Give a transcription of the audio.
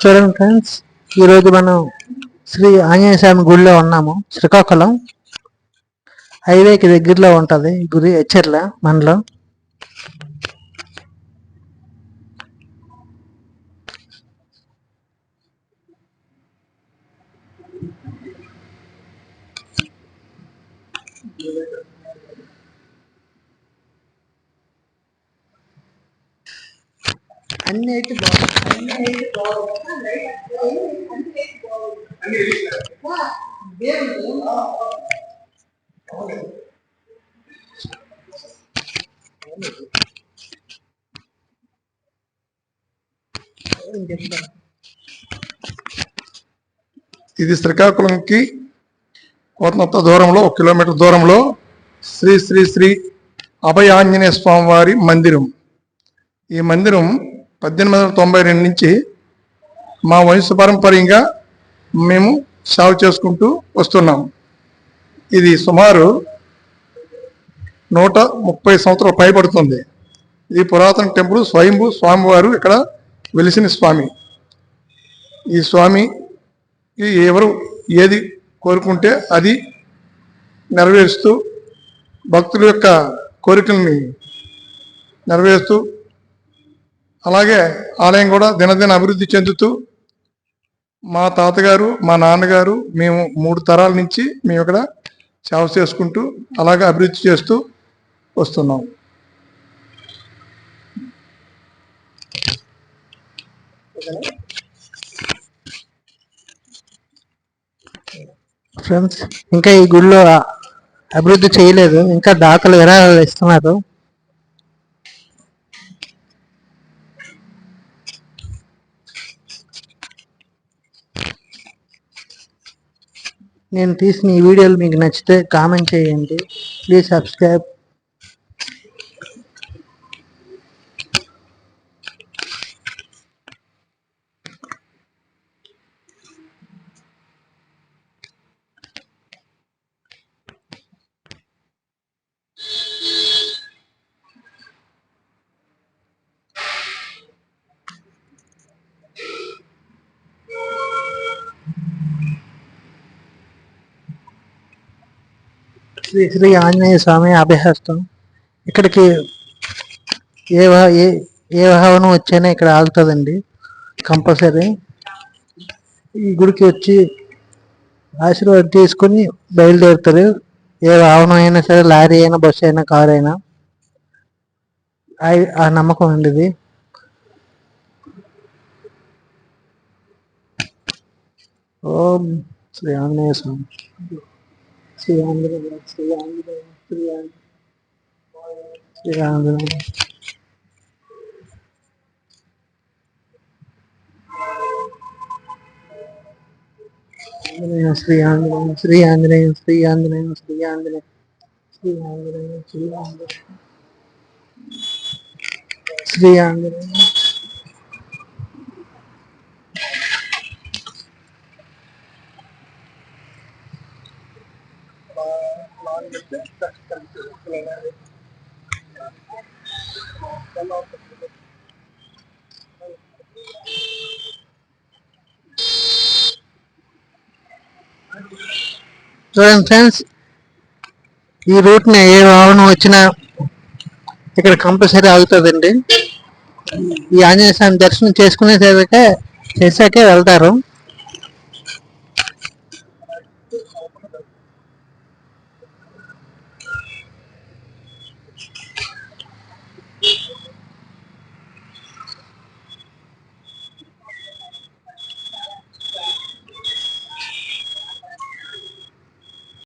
చూడండి ఫ్రెండ్స్ ఈరోజు మనం శ్రీ ఆంజనేయ స్వామి గుడిలో ఉన్నాము శ్రీకాకుళం. హైవేకి దగ్గరలో ఉంటది ఈ గుడి ఎచ్చర్ల మనలో అన్ని అయితే ఇది శ్రీకాకుళంకి కోతనత్త దూరంలో ఒక కిలోమీటర్ దూరంలో శ్రీ శ్రీ శ్రీ అభయ ఆంజనేయ స్వామి వారి మందిరం. ఈ మందిరం పద్దెనిమిది వందల తొంభై రెండు నుంచి మా వంశ పారంపర్యంగా మేము సాగు చేసుకుంటూ వస్తున్నాం. ఇది సుమారు నూట ముప్పై సంవత్సరాలు పైబడుతుంది. ఇది పురాతన టెంపుల్ స్వయంభూ స్వామివారు ఇక్కడ వెలిసిన స్వామి. ఈ స్వామి ఎవరు ఏది కోరుకుంటే అది నెరవేరుస్తూ భక్తుల యొక్క కోరికల్ని నెరవేరుస్తూ అలాగే ఆలయం కూడా దినదిన అభివృద్ధి చెందుతూ మా తాతగారు మా నాన్నగారు మేము మూడు తరాల నుంచి మేము ఇక్కడ సేవ చేసుకుంటూ అలాగే అభివృద్ధి చేస్తూ వస్తున్నాం. ఫ్రెండ్స్ ఇంకా ఈ గుడిలో అభివృద్ధి చేయలేదు. ఇంకా దాతలు ఎలా ఇస్తున్నారు? నేను తీసిన ఈ వీడియోలు మీకు నచ్చితే కామెంట్ చేయండి. ప్లీజ్ సబ్స్క్రైబ్ శ్రీ శ్రీ ఆంజనేయ స్వామి అభ్యహస్తం. ఇక్కడికి ఏ ఏ ఏ వాహనం వచ్చైనా ఇక్కడ ఆగుతుందండి కంపల్సరీ. ఈ గుడికి వచ్చి ఆశీర్వాదం తీసుకుని బయలుదేరుతారు. ఏ వాహనం అయినా సరే లారీ అయినా బస్సు అయినా కారు అయినా. ఆ నమ్మకం అండి ఇది ఓం శ్రీ ఆంజనేయ స్వామి. శ్రీ ఆంజనేయ శ్రీ ఆంజనేయ శ్రీ ఆంజనేయ శ్రీ ఆంజనేయ ఆంజనేయ శ్రీ ఆంజనేయ శ్రీ ఆంజనేయ శ్రీ ఆంజనేయ శ్రీ ఆంజనేయ శ్రీ ఆంజనేయ శ్రీ ఆంజనేయ శ్రీ ఆంజనేయ చూడండి ఫ్రెండ్స్ ఈ రూట్ని ఏ వాహనం వచ్చినా ఇక్కడ కంపల్సరీ ఆగుతుందండి. ఈ ఆంజనేయ స్వామి దర్శనం చేసుకునేసరికే చేశాకే వెళ్తారు.